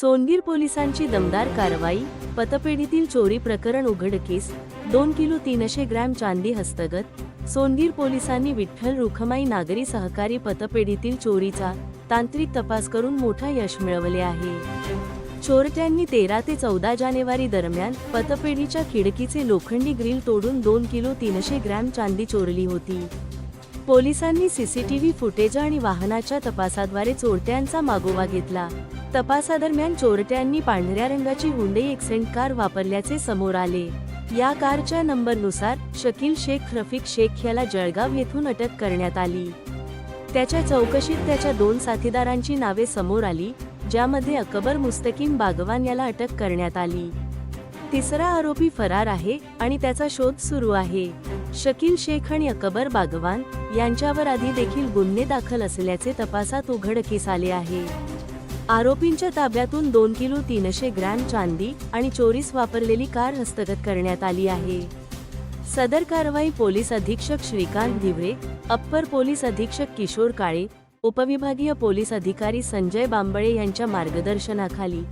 सोनगीर पोलिसांची दमदार कारवाई पतपेढीतील चोरी प्रकरण उघडकीस दोन किलो तीनशे ग्रॅम चांदी हस्तगत सोनगीर पोलिसांनी विठ्ठल रुखमाई नागरी सहकारी पतपेढीतील चोरीचा तांत्रिक तपास करून मोठा यश मिळवले आहे. चोरट्यांनी तेरा ते चौदा जानेवारी दरम्यान पतपेढीच्या खिडकीचे लोखंडी ग्रिल तोडून दोन किलो तीनशे ग्रॅम चांदी चोरली होती. पोलिसांनी सीसीटीव्ही फुटेज आणि वाहनाच्या तपासाद्वारे चोरट्यांचा मागोवा घेतला. तपासादरम्यान चोरट्यांनी पांढऱ्या रंगाची हुंडई एक्सेंट कार वापरल्याचे समोर आले. या कारच्या नंबरनुसार शकील शेख रफिक शेख याला जळगाव येथून अटक करण्यात आली. त्याच्या चौकशीत त्याच्या दोन साथीदारांची नावे समोर आली ज्यामध्ये अकबर मुस्तकीम बागवान याला अटक करण्यात आली. तिसरा आरोपी फरार आहे आणि त्याचा शोध सुरू आहे. शकील शेख आणि अकबर बागवान यांच्यावर आधी देखील गुन्हे दाखल असल्याचे तपासात उघडकीस आले आहे. आरोपींच्या ताब्यातून दोन किलो तीनशे ग्रॅम चांदी आणि चोरीस वापरलेली कार हस्तगत करण्यात आली आहे. सदर कारवाई पोलीस अधीक्षक श्रीकांत दिवरे अप्पर पोलीस अधीक्षक किशोर काळे उपविभागीय पोलीस अधिकारी संजय बांबळे यांच्या मार्गदर्शनाखाली.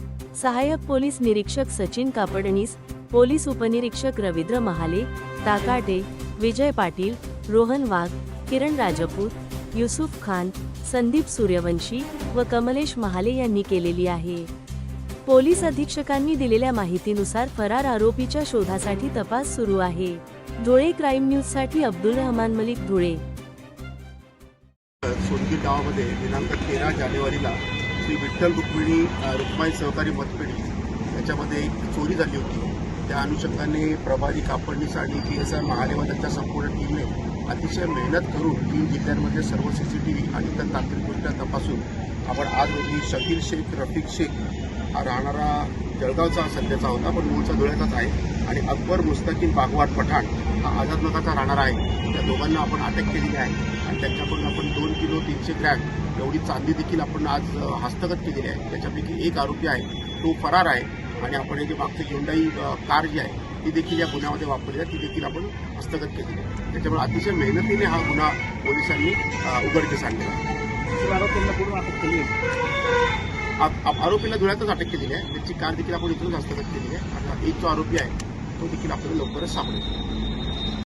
सहाय्यक पोलीस निरीक्षक सचिन कापडणीस पोलीस उपनिरीक्षक रवींद्र महाले ताकाटे विजय पाटील रोहन वाघ किरण राजपूत युसुफ खान संदीप सूर्यवंशी व कमलेश महाले यांनी केलेली आहे. पोलीस अधीक्षकांनी दिलेल्या माहितीनुसार फरार आरोपीच्या शोधासाठी तपास सुरू आहे. धुळे क्राईम न्यूजसाठी अब्दुल रहमान मलिक धुळे. सोनगीर गावामध्ये दिनांक तेरा जानेवारीला श्री विठ्ठल रुक्मिणी रुक्माई सहकारी मतपेढी याच्यामध्ये एक चोरी झाली होती. त्या अनुषंगाने प्रभारी कापडणीस आणि पी एस आय महाले त्यांच्या संपूर्ण टीमने अतिशय मेहनत करून तीन जिल्ह्यांमध्ये सर्व सी सी टी व्ही आणि इतर तांत्रिकदृष्ट्या तपासून आपण आज रोजी शकील शेख रफिक शेख हा राहणारा जळगावचा सध्याचा होता पण मूळचा धुळ्याचाच आहे. आणि अकबर मुस्तकीन बागवाट पठाण हा आझादनगरचा राहणारा आहे. त्या दोघांना आपण अटक केलेली आहे. आणि त्यांच्याकडून आपण दोन किलो तीनशे ग्रॅम एवढी चांदी देखील आपण आज हस्तगत केलेली आहे. त्याच्यापैकी एक आरोपी आहे. तो फरार आहे. आणि आपण हे जे मागची हुंडाई कार जी आहे ती देखील या गुन्ह्यामध्ये वापरली आहे. ती देखील आपण हस्तगत केलेली आहे. त्याच्यामुळे अतिशय मेहनतीने हा गुन्हा पोलिसांनी उघडकीस आणलेला आहे. आरोपीला धुळ्यातच अटक केलेली आहे. त्याची कार देखील आपण इथूनच हस्तगत केलेली आहे. आता एक जो आरोपी आहे तो देखील आपल्याला लवकरच सापडेल.